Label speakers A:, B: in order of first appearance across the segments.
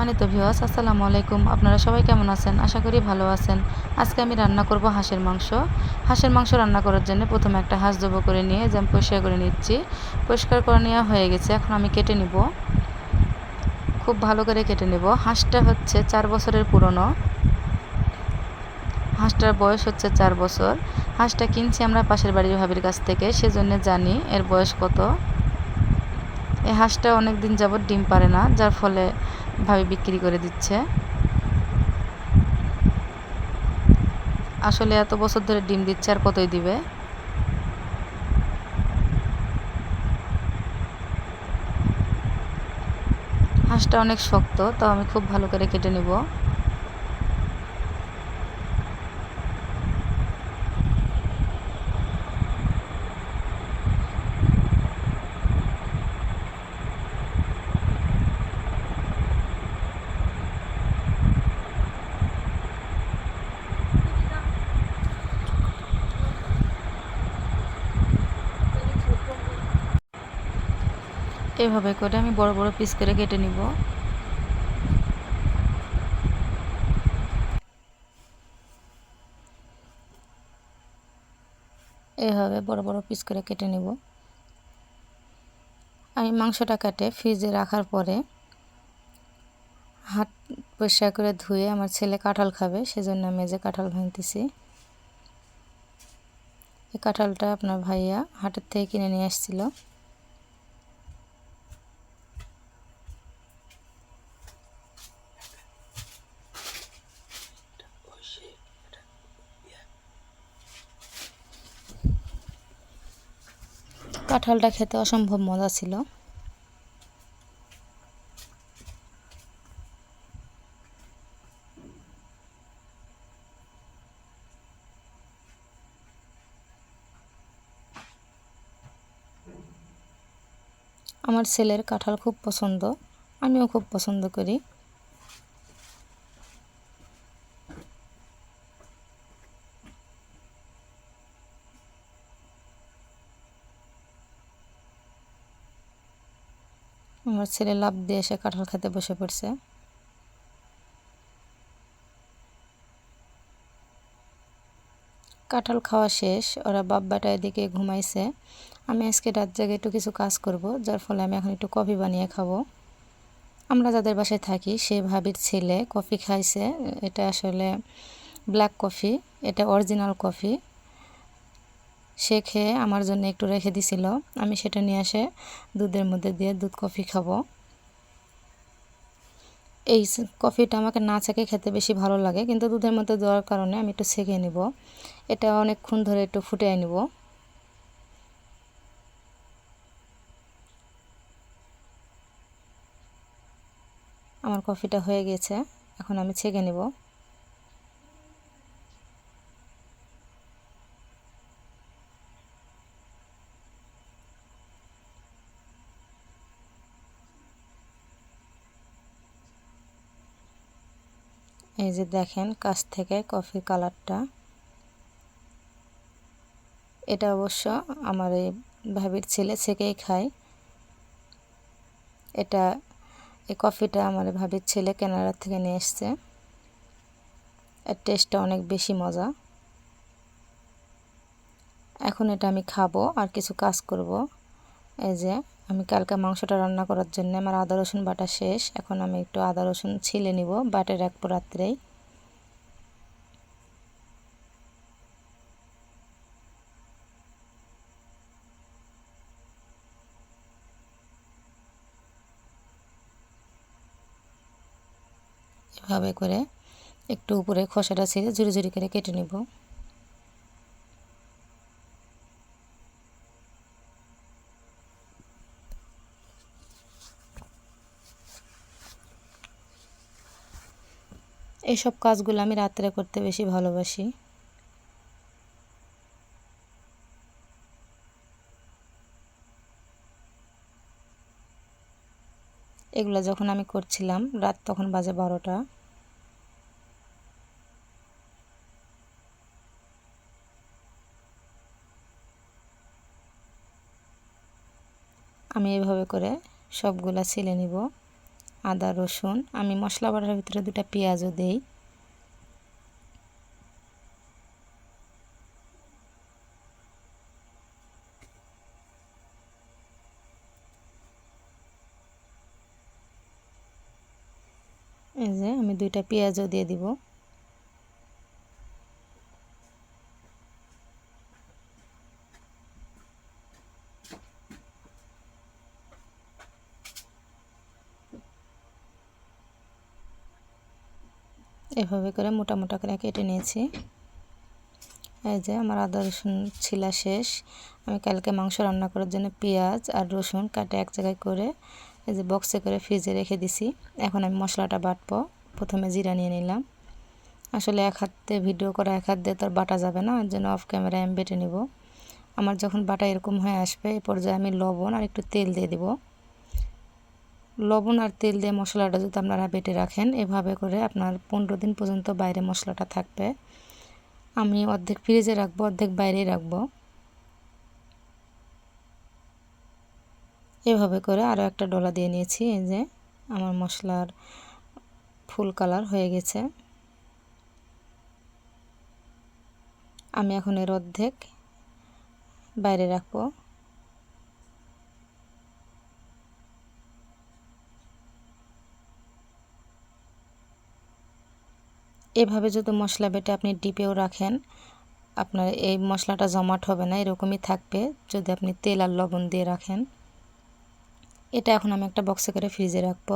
A: সম্মানিত ভিউয়ার্স আসসালামু আলাইকুম। আপনারা সবাই কেমন আছেন? আশা করি ভালো আছেন। আজকে আমি রান্না করব হাঁসের মাংস। হাঁসের মাংস রান্না করার জন্য প্রথমে একটা হাঁস জব করে নিয়ে, যে আমি পরিষ্কার করে নিচ্ছি। পরিষ্কার করে নেওয়া হয়ে গেছে। এখন আমি কেটে নিব। খুব ভালো করে কেটে নেব। হাঁসটা হচ্ছে চার বছরের পুরনো। হাঁসটার বয়স হচ্ছে চার বছর। হাঁসটা কিনছি আমরা পাশের বাড়ির ভাবির কাছ থেকে। সেজন্য জানি এর বয়স কত। এই হাঁসটা অনেক দিন যাবৎ ডিম পারে না, যার ফলে ভাবে বিক্রি করে দিচ্ছে। আসলে এত বছর ধরে ডিম দিচ্ছে আর কতই দিবে? হাঁসটা অনেক শক্ত তো আমি খুব ভালো করে কেটে নেব। এভাবে করে আমি বড় বড় পিস করে কেটে নিব। এভাবে বড় বড় পিস করে কেটে নেব। আমি মাংসটা কাটে ফ্রিজে রাখার পরে হাত পরিষ্কার করে ধুয়ে আমার ছেলে কাঁঠাল খাবে, সেজন্য আমি যে কাঁঠাল ভাঙতেছি। এই কাঁঠালটা আপনার ভাইয়া হাটের থেকে কিনে নিয়ে আসছিল। কাঁঠালটা খেতে অসম্ভব মজা ছিল। আমার ছেলের কাঁঠাল খুব পছন্দ আমিও খুব পছন্দ করি। আমার ছেলে লাভ দিয়ে এসে কাঁঠাল খেতে বসে পড়ছে। কাঁঠাল খাওয়া শেষ, ওরা বাব্বাটা এদিকে ঘুমাইছে। আমি আজকে রাত জাগে একটু কিছু কাজ করব, যার ফলে আমি এখন একটু কফি বানিয়ে খাব। আমরা যাদের বাসায় থাকি, সে ভাবির ছেলে কফি খাইছে। এটা আসলে ব্ল্যাক কফি এটা অরিজিনাল কফি সে খেয়ে আমার জন্য একটু রেখে দিছিল। আমি সেটা নিয়ে আসে দুধের মধ্যে দিয়ে দুধ কফি খাব। এই কফিটা আমাকে না ছেঁকে খেতে বেশি ভালো লাগে, কিন্তু দুধের মধ্যে দেওয়ার কারণে আমি একটু ছেঁকে নিব। এটা অনেকক্ষণ ধরে একটু ফুটিয়ে নিব। আমার কফিটা হয়ে গেছে, এখন আমি ছেঁকে নেব। এই যে দেখেন, কাছ থেকে কফি কালারটা। এটা অবশ্য আমার এই ভাবির ছেলে ছেকেই খায়। এটা, এই কফিটা আমার ভাবির ছেলে কেনাডার থেকে নিয়ে এসছে। এর টেস্টটা অনেক বেশি মজা। এখন এটা আমি খাব আর কিছু কাজ করব। এই যে আমি কালকে মাংসটা রান্না করার জন্য আমার আদা, রসুন বাটা শেষ। এখন আমি একটু আদা, রসুন ছিলে নিব বাটে রাখব রাত্রেই এভাবে করে একটু উপরে খোসাটা ছিঁড়ে ঝুড়ি ঝুড়ি করে কেটে নেব। এইসব কাজগুলো আমি রাত্রে করতে বেশি ভালোবাসি। এগুলো যখন আমি করছিলাম, রাত তখন বাজে বারোটা। আমি এভাবে করে সবগুলা ছিলে নিব। আদা, রসুন। আমি মশলা বাটার ভিতরে দুটা পেঁয়াজও দেই। এই যে আমি দুইটা পেঁয়াজও দিয়ে দিব। এভাবে করে মোটা মোটা করে কেটে নিয়েছি। এই যে আমার আদা, রসুন ছিলা শেষ। আমি কালকে মাংস রান্না করার জন্য পেঁয়াজ আর রসুন কাটে এক জায়গায় করে, এই যে বক্সে করে ফ্রিজে রেখে দিছি। এখন আমি মশলাটা বাটবো। প্রথমে জিরা নিয়ে নিলাম। আসলে এক হাতে ভিডিও করা, এক হাত দিয়ে তো বাটা যাবে না এর জন্য অফ ক্যামেরায় আমি বেটে নেব। আমার যখন বাটা এরকম হয়ে আসবে এই পর্যায়ে আমি লবণ আর একটু তেল দিয়ে দিব। লবণ আর তেল দিয়ে মশলাটা যদি আপনারা বেটে রাখেন, এভাবে করে আপনার পনেরো দিন পর্যন্ত বাইরে মশলাটা থাকবে। আমি অর্ধেক ফ্রিজে রাখব, অর্ধেক বাইরেই রাখব। এভাবে করে আরও একটা ডলা দিয়ে নিয়েছি, এই যে আমার মশলার ফুল কালার হয়ে গেছে। আমি এখন এর অর্ধেক বাইরে রাখব। এভাবে যদি মশলা বেটে আপনি ডিপেও রাখেন, আপনার এই মশলাটা জমাট হবে না, এরকমই থাকবে যদি আপনি তেল আর লবণ দিয়ে রাখেন। এটা এখন আমি একটা বক্সে করে ফ্রিজে রাখব।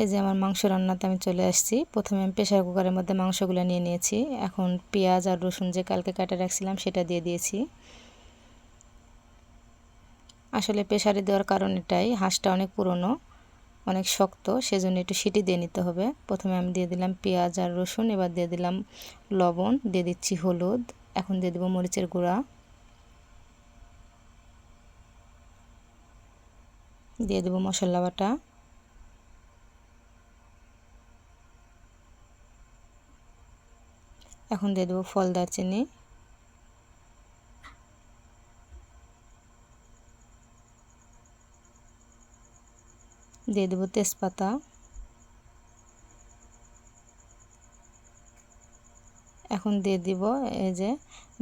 A: এই যে আমার মাংস রান্নাতে আমি চলে আসছি। প্রথমে আমি প্রেশার কুকারের মধ্যে মাংসগুলো নিয়ে নিয়েছি। এখন পেঁয়াজ আর রসুন যে কালকে কাটে রাখছিলাম সেটা দিয়ে দিয়েছি। আসলে প্রেশারে দেওয়ার কারণ এটাই হাঁসটা অনেক পুরনো। অনেক শক্ত, সেজন্য একটু সিটি দিয়ে নিতে হবে। প্রথমে আমি দিয়ে দিলাম পেঁয়াজ আর রসুন, এবার দিয়ে দিলাম লবণ, দিয়ে দিচ্ছি হলুদ, এখন দিয়ে দেবো মরিচের গুঁড়া। দিয়ে দেবো মশলা বাটা। এখন দিয়ে দেবো ফল, দারচিনি। দিয়ে দেবো তেজপাতা। এখন দিয়ে দিব এই যে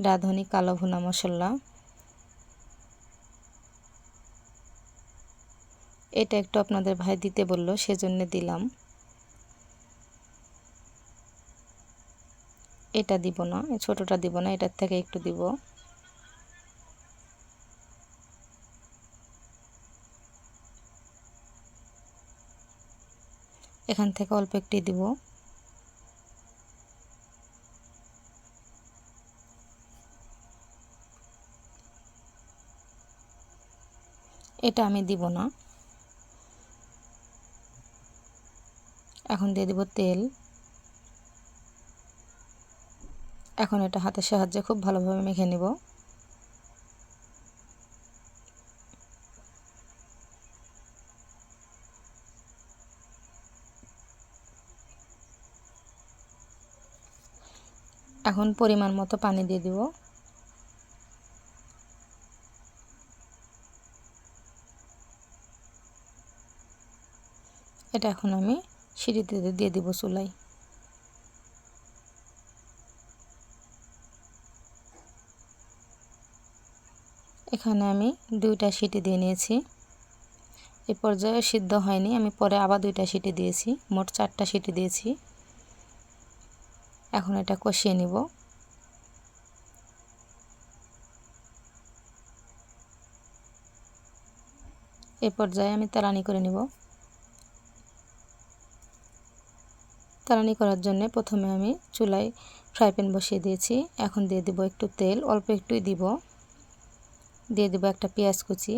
A: রাঁধুনি কালো ভুনা মশলা। এটা একটু আপনাদের ভাই দিতে বলল, সেজন্য দিলাম। এটা দিব না ছোটটা দিব না, এটার থেকে একটু দিব। এখান থেকে অল্প একটি দিব। এটা আমি দিব না। এখন দিয়ে দিব তেল। এখন এটা হাতের সাহায্যে খুব ভালোভাবে মেখে নিব। এখন পরিমাণ মতো পানি দিয়ে দিব। এটা এখন আমি সিঁড়িতে দিয়ে দিব চুলাই এখানে আমি দুইটা সিটি দিয়ে নিয়েছি। এ পর্যায়ে সিদ্ধ হয়নি, আমি পরে আবার দুইটা সিটি দিয়েছি, মোট চারটা সিটি দিয়েছি। এখন এটা কষিয়ে নিব। এ পর্যায়ে আমি তেলানি করে নিব। তেলানি করার জন্য প্রথমে আমি চুলায় ফ্রাই প্যান বসিয়ে দিয়েছি। এখন দিয়ে দিব একটু তেল, অল্প একটুই দিব। দিয়ে দেবো একটা পেঁয়াজ কুচি।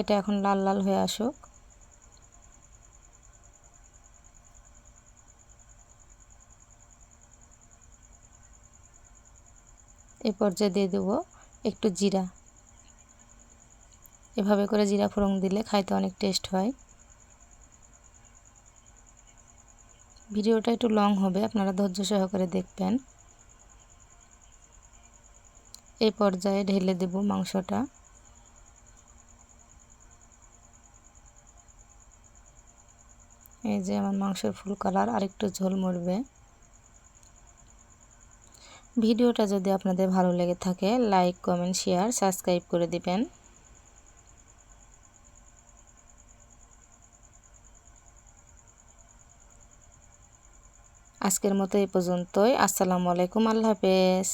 A: এটা এখন লাল লাল হয়ে আসুক। এ পর্যায়ে দিয়ে দেবো একটু জিরা। এভাবে করে জিরা ফোড়ন দিলে খাইতে অনেক টেস্ট হয়। ভিডিওটা একটু লং হবে, আপনারা ধৈর্য সহকারে দেখবেন। এই পর্যায়ে ঢেলে দেব মাংসটা। এই যে আমার মাংসের ফুল কালার, আরেকটু ঝোল মরবে। ভিডিওটা যদি আপনাদের ভালো লেগে থাকে লাইক কমেন্ট শেয়ার সাবস্ক্রাইব করে দিবেন। আজকের মতো এই পর্যন্তই। আসসালামু আলাইকুম, আল্লাহ হাফেজ।